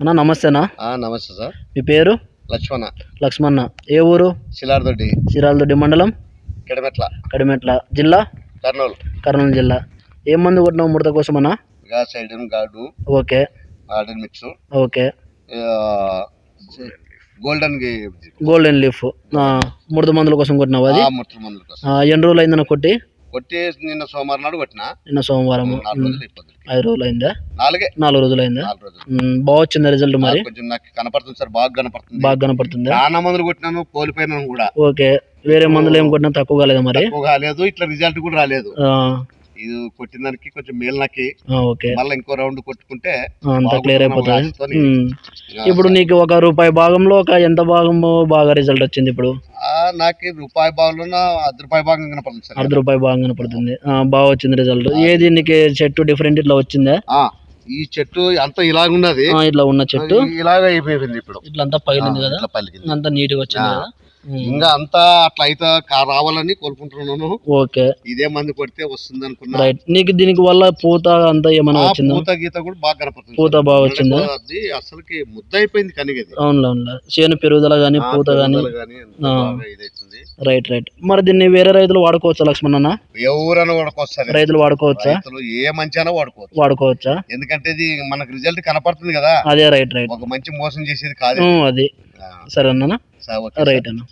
అన్న నమస్తేనా? నమస్తే సార్. మీ పేరు? లక్ష్మణ. లక్ష్మణ. ఏ ఊరు? శిలార్దొడ్డి సిరాలదొడ్డి మండలం? కిడమెట్ల. కడిమెట్ల. జిల్లా? కర్నూలు. కర్నూలు జిల్లా. ఏం మందు కొట్టినావు ముడత కోసం అన్న guard okay. Garden mix. Okay. Golden golden leaf. ముడత మందుల కోసం కొట్టినావు అది? ఎన్ని రోజులు అయిందన్న కొట్టి? కొట్టి నిన్న సోమవారం నాడు కొట్టిన? నిన్న సోమవారం ఐదు రోజులు అయిందా? నాలుగే? నాలుగు రోజులు అయిందా? బాగా వచ్చిందా రిజల్ట్ మరి? కొంచెం నాకు కనపడుతుంది సార్ బాగా కనపడుతుంది. బాగా కనపడుతుందా? చాలా మందులు కొట్టినాను కోల్పోయినాను కూడా. ఓకే. వేరే మందులు ఏం కొట్టినా తక్కువ కాలేదా మరి? తక్కువ కాలేదు ఇట్లా రిజల్ట్ కూడా రాలేదు. ఇది కొట్టిన దానికి కొంచెం మేలు నాకి ఆ, ఓకే. మళ్ళీ ఇంకో రౌండ్ కొట్టుకుంటే అంతా క్లియర్ అయిపోతుంది. ఇప్పుడు నీకు ఒక రూపాయి భాగంలో ఒక ఎంత భాగము బాగా రిజల్ట్ వచ్చింది ఇప్పుడు? నాకు రూపాయి భాగంలో అర్ధ రూపాయి భాగం కనపడుతుంది సార్. అర్ధ రూపాయి బాగా కనపడుతుంది బాగా వచ్చింది రిజల్ట్ ఏది నీకు చెట్టు డిఫరెంట్ ఇట్లా వచ్చిందా? ఈ చెట్టు అంతా ఇలాగున్నది ఆ, ఇట్లా ఉన్న చెట్టు. ఇలాగ అయిపోయింది ఇప్పుడు. ఇట్లా అంతా పగిలింది కదా? అంతా నీట్గా వచ్చింది. కదా. ఇంకా అంతా అట్లా అయితే రావాలని కోరుకుంటున్నాను. ఓకే. ఇదే మంది కొడితే వస్తుంది అనుకున్నా రైట్ నీకు దీనికి వల్ల పూత అంతా ఏమైనా వచ్చిందా? పూత గీత కూడా బాగా కనపడుతుంది. పూత బాగా వచ్చిందా? అది అసలుకి ముద్ద అయిపోయింది కనిగది. అవునులే అవునులే. చేను పెరుగుదల ఆ, పూత గానీ. రైట్ రైట్ మరి దీన్ని వేరే రైతులు వాడుకోవచ్చా లక్ష్మణ్ అన్న ఎవరన్నా వాడుకోవచ్చు రైతులు వాడుకోవచ్చా? ఏ మంచి అయినా వాడుకోవచ్చు. వాడుకోవచ్చా? ఎందుకంటే ఇది మనకు రిజల్ట్ కనపడుతుంది కదా. అదే రైట్ రైట్ ఒక మంచి మోసం చేసేది కాదు అది. సరే అన్న. రైట్ అన్న